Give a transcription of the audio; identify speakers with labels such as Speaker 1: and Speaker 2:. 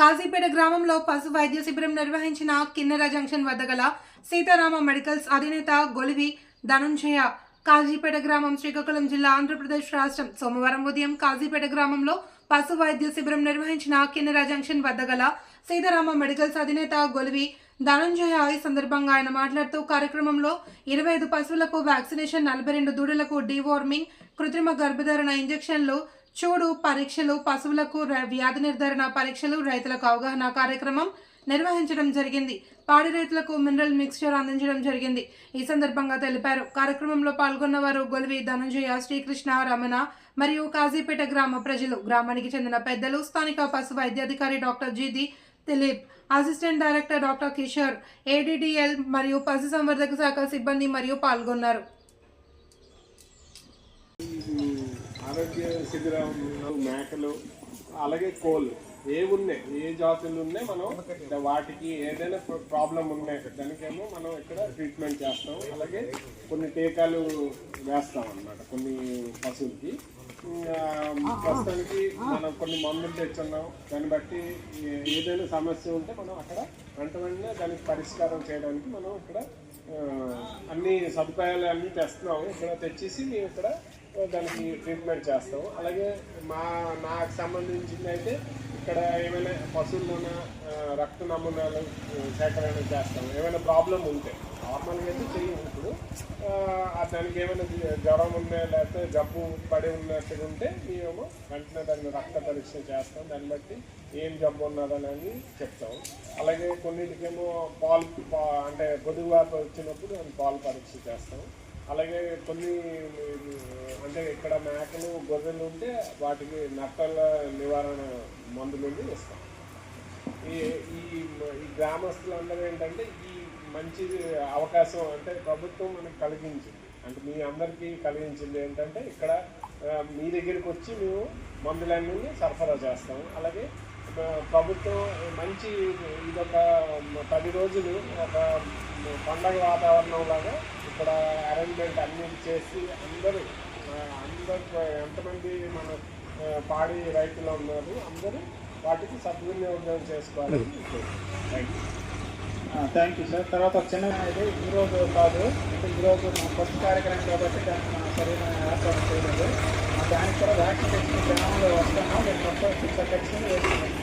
Speaker 1: కాజీపేట గ్రామంలో పశు వైద్య శిబిరం నిర్వహించిన కిన్నెర జంక్షన్ వద్ద గల సీతారామ మెడికల్స్ అధినేత గొలివి ధనుంజయ కాజీపేట గ్రామం శ్రీకాకుళం జిల్లా ఆంధ్రప్రదేశ్ రాష్ట్రం సోమవారం ఉదయం కాజీపేట గ్రామంలో పశు వైద్య శిబిరం నిర్వహించిన కిన్నెర జంక్షన్ వద్ద గల సీతారామ మెడికల్స్ అధినేత గొలివి ధనంజయ ఈ సందర్భంగా ఆయన మాట్లాడుతూ కార్యక్రమంలో ఇరవై ఐదు పశువులకు వ్యాక్సినేషన్ నలభై రెండు దూడలకు డీవార్మింగ్ కృత్రిమ గర్భధారణ ఇంజెక్షన్లు చూడు పరీక్షలు పశువులకు వ్యాధి నిర్ధారణ పరీక్షలు రైతులకు అవగాహన కార్యక్రమం నిర్వహించడం జరిగింది. పాడి రైతులకు మినరల్ మిక్స్చర్ అందించడం జరిగింది. ఈ సందర్భంగా తెలిపారు. కార్యక్రమంలో పాల్గొన్న వారు గొలివి ధనంజయ శ్రీకృష్ణ రమణ మరియు కాజీపేట గ్రామ ప్రజలు గ్రామానికి చెందిన పెద్దలు స్థానిక పశు వైద్యాధికారి doctor జీది Dilip assistant director doctor Kishore ADDL మరియు పశు సంవర్ధక శాఖ సిబ్బంది మరియు పాల్గొన్నారు.
Speaker 2: ఆరోగ్య శిబిరం మేకలు అలాగే కోళ్ళు. ఏ ఉన్నాయి? ఏ జాతులు ఉన్నాయి? మనం వాటికి ఏదైనా ప్రాబ్లం ఉన్నాయి దానికేమో మనం ఇక్కడ ట్రీట్మెంట్ చేస్తాం. అలాగే కొన్ని టీకాలు వేస్తాం అన్నమాట కొన్ని పశువులకి. ఇంకా ప్రస్తుతానికి మనం కొన్ని మందులు తెచ్చున్నాం. దాన్ని బట్టి ఏదైనా సమస్య ఉంటే మనం అక్కడ వెంట వెంటనే దానికి పరిష్కారం చేయడానికి మనం ఇక్కడ అన్ని సదుపాయాలు అన్నీ తెస్తున్నాము. ఇక్కడ తెచ్చేసి మేము ఇక్కడ దానికి ట్రీట్మెంట్ చేస్తాము. అలాగే మా నాకు సంబంధించింది అయితే ఇక్కడ ఏమైనా పశువుల్లోన రక్త నమూనాలు సేకరణ చేస్తాము. ఏమైనా ప్రాబ్లం ఉంటే. నార్మల్గా అయితే చేయము ఇప్పుడు. దానికి ఏమైనా జ్వరం ఉన్నా లేకపోతే జబ్బు పడి ఉన్నట్టుగా ఉంటే మేము వెంటనే దాన్ని రక్త పరీక్ష చేస్తాం. దాన్ని బట్టి ఏం జబ్బు ఉన్నదని చెప్తాం. అలాగే కొన్నిటికేమో పాలు పా- అంటే పొదుగువాపు వచ్చినప్పుడు దాన్ని పాలు పరీక్ష చేస్తాం. అలాగే కొన్ని అంటే ఇక్కడ మేకలు గొర్రెలు ఉంటే వాటికి నట్టల నివారణ మందులు ఇస్తాం. ఈ ఈ ఈ గ్రామస్తులందరూ ఏంటంటే ఈ మంచి అవకాశం అంటే ప్రభుత్వం మనకు కలిగించింది. అంటే మీ అందరికీ కలిగించింది ఏంటంటే ఇక్కడ మీ దగ్గరికి వచ్చి మేము మందులన్నీ సరఫరా చేస్తాం అలాగే ప్రభుత్వం మంచి ఇదొక పది రోజులు ఒక పండగ వాతావరణం లాగా ఇక్కడ అరేంజ్మెంట్ అన్ని చేసి అందరూ అందరూ ఎంతమంది మన పాడి రైతులు ఉన్నారు అందరూ వాటికి సద్వినియోగం చేసుకోవాలి thank you
Speaker 3: thank you sir తర్వాత ఒక చిన్న అయితే ఈరోజు కాదు అంటే ఈరోజు మా ఫస్ట్ కార్యక్రమం కాబట్టి దానికి మా సరైన ఏర్పాటు చేయలేదు. దానికి కూడా వ్యాక్సిన్ తెచ్చిన గ్రామంలో వస్తాము. నేను మొత్తం సిక్స్ వ్యాక్సిన్ వేసుకున్నాను